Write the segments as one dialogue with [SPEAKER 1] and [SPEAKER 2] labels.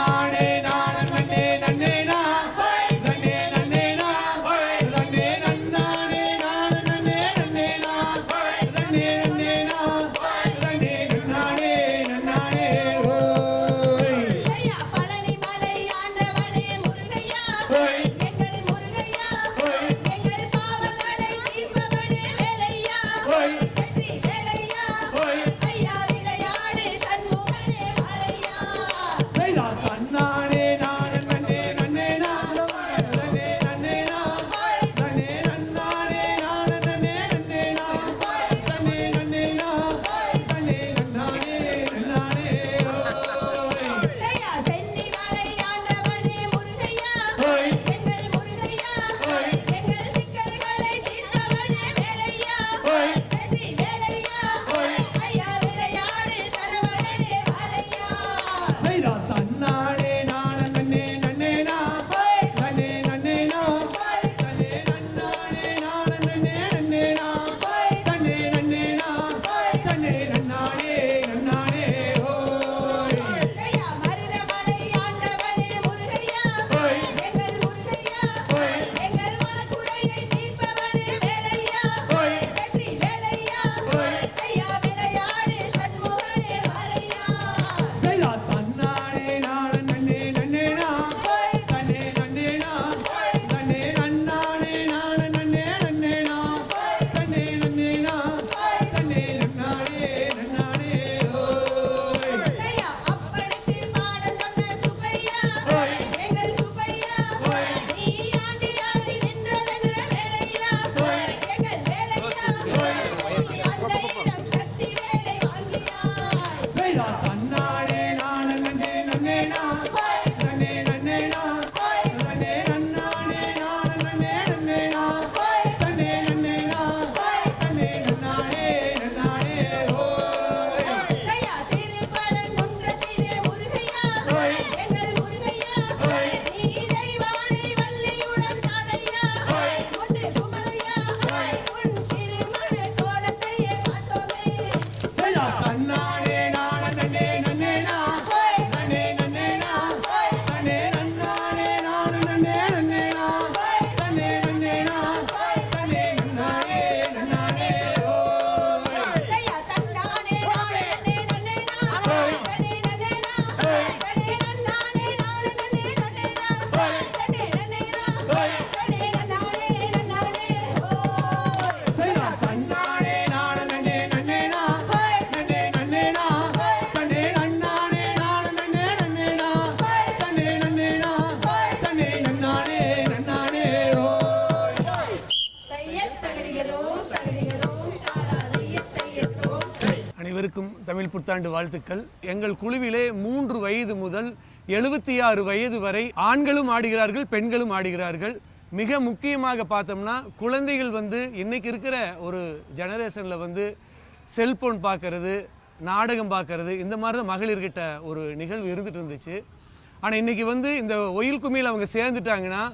[SPEAKER 1] நாடே
[SPEAKER 2] 만나. தமிழ் புத்தாண்டு வாழ்த்துக்கள். எங்கள் குழுவிலே மூன்று வயது முதல் எழுபத்தி ஆறு வயது வரை ஆண்களும் ஆடுகிறார்கள் பெண்களும் ஆடுகிறார்கள். மிக முக்கியமாக பார்த்தோம்னா குழந்தைகள் வந்து இன்றைக்கி இருக்கிற ஒரு ஜெனரேஷனில் வந்து செல்ஃபோன் பார்க்கறது நாடகம் பார்க்கறது இந்த மாதிரி தான் மகளிர்கிட்ட ஒரு நிகழ்வு இருந்துகிட்டு இருந்துச்சு. ஆனால் இன்றைக்கி வந்து இந்த ஒயில் கும்மியில் அவங்க சேர்ந்துட்டாங்கன்னா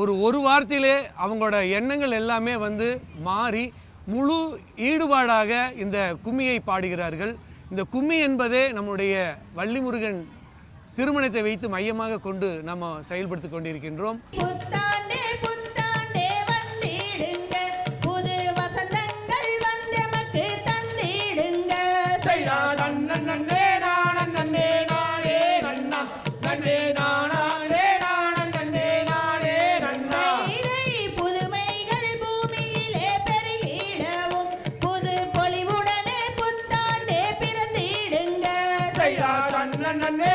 [SPEAKER 2] ஒரு ஒரு வார்த்தையிலே அவங்களோட எண்ணங்கள் எல்லாமே வந்து மாறி முழு ஈடுபாடாக இந்த கும்மியை பாடுகிறார்கள். இந்த கும்மி என்பதே நம்முடைய வள்ளிமுருகன் திருமணத்தை வைத்து மையமாக கொண்டு நம்ம செயல்படுத்தி கொண்டிருக்கின்றோம்.
[SPEAKER 3] ஐயா கண்ணன் நன்னே